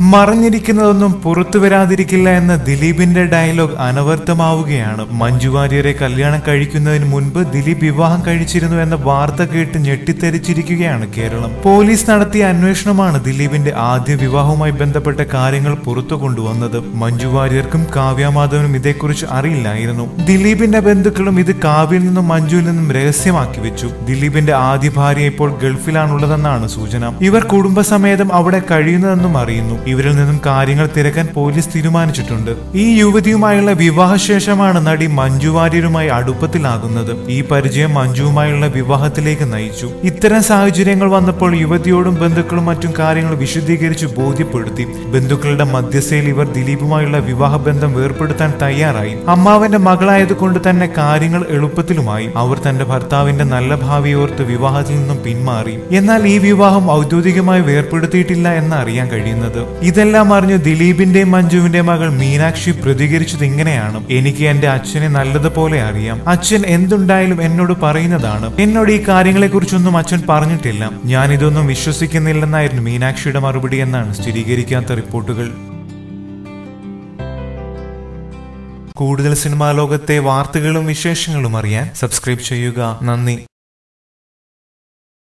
മറഞ്ഞിരിക്കുന്നതൊന്നും പുറത്തു വരാതിരിക്കില്ല എന്ന ദിലീപിന്റെ ഡയലോഗ് അനവർത്ഥമാവുകയാണ്. മഞ്ജു വാര്യരെ കല്യാണം കഴിക്കുന്നതിന് മുൻപ് ദിലീപ് വിവാഹം കഴിച്ചിരുന്നു എന്ന വാർത്ത കേട്ട് ഞെട്ടിത്തെരിച്ചിരിക്കുകയാണ് കേരളം. പോലീസ് നടത്തിയ അന്വേഷണമാണ് ദിലീപിന്റെ ആദ്യ വിവാഹവുമായി ബന്ധപ്പെട്ട കാര്യങ്ങൾ പുറത്തു കൊണ്ടുവന്നത്. മഞ്ജു വാര്യർക്കും കാവ്യമാധവനും ഇതേക്കുറിച്ച് അറിയില്ലായിരുന്നു. ദിലീപിന്റെ ബന്ധുക്കളും ഇത് കാവ്യയിൽ നിന്നും മഞ്ജുവിൽ നിന്നും രഹസ്യമാക്കി വെച്ചു. ദിലീപിന്റെ ആദ്യ ഭാര്യ ഇപ്പോൾ ഗൾഫിലാണുള്ളതെന്നാണ് സൂചന. ഇവർ കുടുംബസമേതം അവിടെ കഴിയുന്നതെന്നും അറിയുന്നു. ഇവരിൽ നിന്നും കാര്യങ്ങൾ തിരക്കാൻ പോലീസ് തീരുമാനിച്ചിട്ടുണ്ട്. ഈ യുവതിയുമായുള്ള വിവാഹശേഷമാണ് നടി മഞ്ജു വാര്യരുമായി അടുപ്പത്തിലാകുന്നത്. ഈ പരിചയം മഞ്ജുവുമായുള്ള വിവാഹത്തിലേക്ക് നയിച്ചു. ഇത്തരം സാഹചര്യങ്ങൾ വന്നപ്പോൾ യുവതിയോടും ബന്ധുക്കളും മറ്റും കാര്യങ്ങൾ വിശദീകരിച്ച് ബോധ്യപ്പെടുത്തി. ബന്ധുക്കളുടെ മധ്യസ്ഥയിൽ ഇവർ ദിലീപുമായുള്ള വിവാഹബന്ധം വേർപ്പെടുത്താൻ തയ്യാറായി. അമ്മാവന്റെ മകളായതുകൊണ്ട് തന്നെ കാര്യങ്ങൾ എളുപ്പത്തിലുമായി. അവർ തന്റെ ഭർത്താവിന്റെ നല്ല ഭാവിയോർത്ത് വിവാഹത്തിൽ നിന്നും പിന്മാറി. എന്നാൽ ഈ വിവാഹം ഔദ്യോഗികമായി വേർപ്പെടുത്തിയിട്ടില്ല എന്ന് അറിയാൻ കഴിയുന്നത്. ഇതെല്ലാം അറിഞ്ഞ് ദിലീപിന്റെ മഞ്ജുവിന്റെ മകൾ മീനാക്ഷി പ്രതികരിച്ചത് ഇങ്ങനെയാണ്. എനിക്ക് എന്റെ അച്ഛനെ നല്ലതുപോലെ അറിയാം. അച്ഛൻ എന്തുണ്ടായാലും എന്നോട് പറയുന്നതാണ്. എന്നോട് ഈ കാര്യങ്ങളെ കുറിച്ചൊന്നും അച്ഛൻ പറഞ്ഞിട്ടില്ല. ഞാൻ ഇതൊന്നും വിശ്വസിക്കുന്നില്ലെന്നായിരുന്നു മീനാക്ഷിയുടെ മറുപടി എന്നാണ് സ്ഥിരീകരിക്കാത്ത റിപ്പോർട്ടുകൾ. കൂടുതൽ സിനിമാ ലോകത്തെ വാർത്തകളും വിശേഷങ്ങളും അറിയാൻ സബ്സ്ക്രൈബ് ചെയ്യുക. നന്ദി.